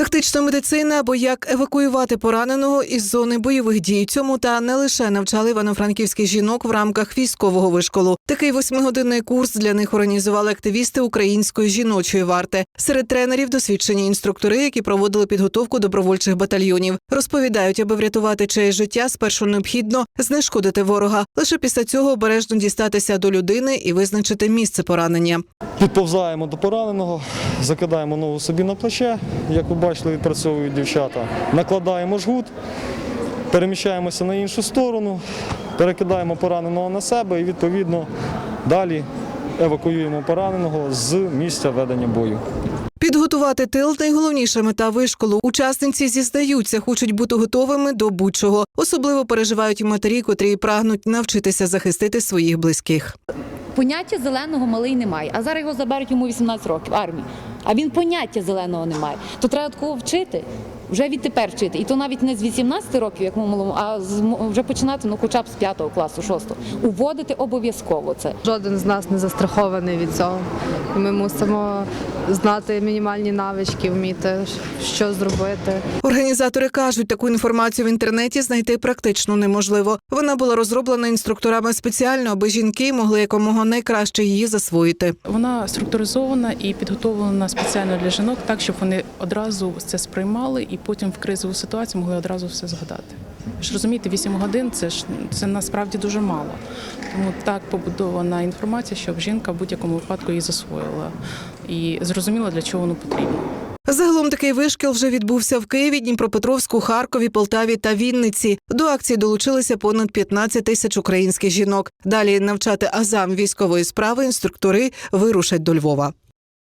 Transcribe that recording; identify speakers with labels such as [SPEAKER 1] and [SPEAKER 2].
[SPEAKER 1] Тактична медицина або як евакуювати пораненого із зони бойових дій. Цьому та не лише навчали івано-франківських жінок в рамках військового вишколу. Такий восьмигодинний курс для них організували активісти української жіночої варти. Серед тренерів досвідчені інструктори, які проводили підготовку добровольчих батальйонів. Розповідають, аби врятувати чиє життя, спершу необхідно знешкодити ворога. Лише після цього обережно дістатися до людини і визначити місце поранення.
[SPEAKER 2] Підповзаємо до пораненого, закидаємо ногу собі на плече, як ви бачили, відпрацьовують дівчата. Накладаємо жгут, переміщаємося на іншу сторону, перекидаємо пораненого на себе і відповідно далі евакуюємо пораненого з місця ведення бою.
[SPEAKER 1] Підготувати тил найголовніша мета вишколу. Учасниці зізнаються, хочуть бути готовими до будь-чого. Особливо переживають матері, котрі прагнуть навчитися захистити своїх близьких.
[SPEAKER 3] Поняття зеленого малий не має. А зараз його заберуть йому 18 років армії. А він поняття зеленого не має. То треба такого вчити. Вже відтепер вчити. І то навіть не з 18 років, як ми малому, а з вже починати ну хоча б з 5 класу, 6. Уводити обов'язково це.
[SPEAKER 4] Жоден з нас не застрахований від цього. Ми мусимо знати мінімальні навички, вміти що зробити.
[SPEAKER 1] Організатори кажуть, таку інформацію в інтернеті знайти практично неможливо. Вона була розроблена інструкторами спеціально, аби жінки могли якомога найкраще її засвоїти.
[SPEAKER 5] Вона структуризована і підготовлена спеціально для жінок, так щоб вони одразу це сприймали і потім в кризову ситуацію могли одразу все згадати. Ви ж розумієте, 8 годин це ж це насправді дуже мало. Тому так побудована інформація, щоб жінка в будь-якому випадку її засвоїла і зрозуміла, для чого воно потрібно.
[SPEAKER 1] Загалом такий вишкіл вже відбувся в Києві, Дніпропетровську, Харкові, Полтаві та Вінниці. До акції долучилися понад 15 тисяч українських жінок. Далі навчати азам військової справи інструктори вирушать до Львова.